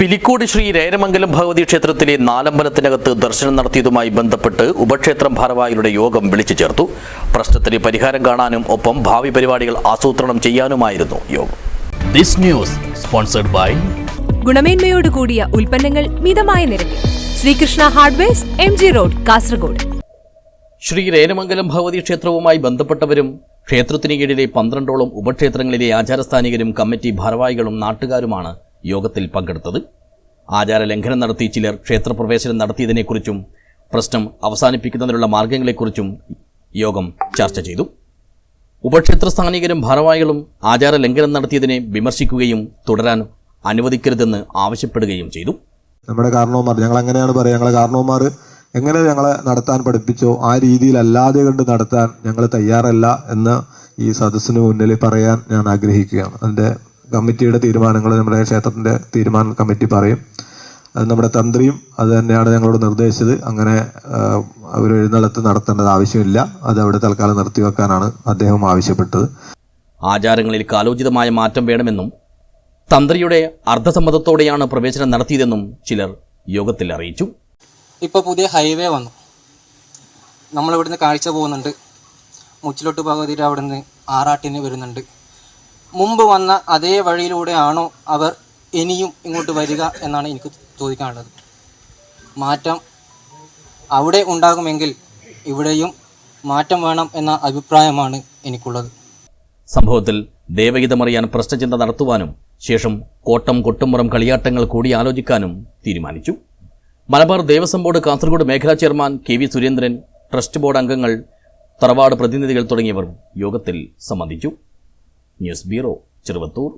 പിലിക്കോട് ശ്രീ രേരമംഗലം ഭഗവതി ക്ഷേത്രത്തിലെ നാലമ്പലത്തിനകത്ത് ദർശനം നടത്തിയതുമായി ബന്ധപ്പെട്ട് ഉപക്ഷേത്രം ഭാരവാഹികളുടെ യോഗം വിളിച്ചു ചേർത്തു. പ്രശ്നത്തിന് പരിഹാരം കാണാനും ഒപ്പം ഭാവി പരിപാടികൾ ആസൂത്രണം ചെയ്യാനുമായിരുന്നു യോഗം. ദിസ് ന്യൂസ് സ്പോൺസർഡ് ബൈ ഗുണമേന്മയോട് കൂടിയ ഉൽപ്പന്നങ്ങൾ മിതമായ നിരക്കിൽ. Srikrishna hardwares M G road Kasaragod. Sri Reramangalam Bhagavathi ക്ഷേത്രവുമായി ബന്ധപ്പെട്ടവരും ക്ഷേത്രത്തിന് കീഴിലെ പന്ത്രണ്ടോളം ഉപക്ഷേത്രങ്ങളിലെ ആചാരസ്ഥാനികരും കമ്മിറ്റി ഭാരവാഹികളും നാട്ടുകാരുമാണ് യോഗത്തിൽ പങ്കെടുത്തത്. ആചാര ലംഘനം നടത്തി ചിലർ ക്ഷേത്രപ്രവേശനം നടത്തിയതിനെക്കുറിച്ചും പ്രശ്നം അവസാനിപ്പിക്കുന്നതിനുള്ള മാർഗങ്ങളെക്കുറിച്ചും യോഗം ചർച്ച ചെയ്തു. ഉപക്ഷേത്ര സ്ഥാനികരും ഭാരവാഹികളും ആചാര ലംഘനം നടത്തിയതിനെ വിമർശിക്കുകയും തുടരാൻ അനുവദിക്കരുതെന്ന് ആവശ്യപ്പെടുകയും ചെയ്തു. നമ്മുടെ കാരണവന്മാർ ഞങ്ങൾ എങ്ങനെയാണ് പറയുക? ഞങ്ങളെ കാരണവന്മാർ എങ്ങനെ ഞങ്ങളെ നടത്താൻ പഠിപ്പിച്ചോ ആ രീതിയിൽ അല്ലാതെ കണ്ട് നടത്താൻ ഞങ്ങൾ തയ്യാറല്ല എന്ന് ഈ സദസ്സിന് മുന്നിൽ പറയാൻ ഞാൻ ആഗ്രഹിക്കുകയാണ്. അതിന്റെ കമ്മിറ്റിയുടെ തീരുമാനങ്ങൾ നമ്മുടെ ക്ഷേത്രത്തിന്റെ തീരുമാന കമ്മിറ്റി പറയും. അത് നമ്മുടെ തന്ത്രിയും അത് തന്നെയാണ് ഞങ്ങളോട് നിർദ്ദേശിച്ചത്. അങ്ങനെ അവർ ഒരു എഴുന്നള്ളത്ത് നടത്തേണ്ടത് ആവശ്യമില്ല. അത് അവിടെ തൽക്കാലം നിർത്തിവെക്കാനാണ് അദ്ദേഹം ആവശ്യപ്പെട്ടത്. ആചാരങ്ങളിൽ കാലോചിതമായ മാറ്റം വേണമെന്നും തന്ത്രിയുടെ അർദ്ധസമ്മതത്തോടെയാണ് പ്രവേശനം നടത്തിയതെന്നും ചിലർ യോഗത്തിൽ അറിയിച്ചു. ഇപ്പോൾ പുതിയ ഹൈവേ വന്നു. നമ്മളിവിടുന്ന് കാഴ്ച പോകുന്നുണ്ട്. മുച്ചിലോട്ട് ഭഗവതിയുടെ അവിടുന്ന് ആറാട്ടിന് വരുന്നുണ്ട്. മുമ്പ് വന്ന അതേ വഴിയിലൂടെയാണോ അവർ ഇനിയും ഇങ്ങോട്ട് വരിക എന്നാണ് എനിക്ക് ചോദിക്കാനുള്ളത്. മാറ്റം അവിടെ ഉണ്ടാകുമെങ്കിൽ ഇവിടെയും മാറ്റം വേണം എന്ന അഭിപ്രായമാണ് എനിക്കുള്ളത്. സംഭവത്തിൽ ദേവഗീതമറിയാൻ പ്രശ്നചിന്ത നടത്തുവാനും ശേഷം കോട്ടം കൊട്ടുമ്പുറം കളിയാട്ടങ്ങൾ കൂടി ആലോചിക്കാനും തീരുമാനിച്ചു. മലബാർ ദേവസ്വം ബോർഡ് കാസർഗോഡ് മേഖലാ chairman K V Surendran trust board അംഗങ്ങൾ തറവാട് പ്രതിനിധികൾ തുടങ്ങിയവർ യോഗത്തിൽ സംബന്ധിച്ചു. News bureau చిరువతూర్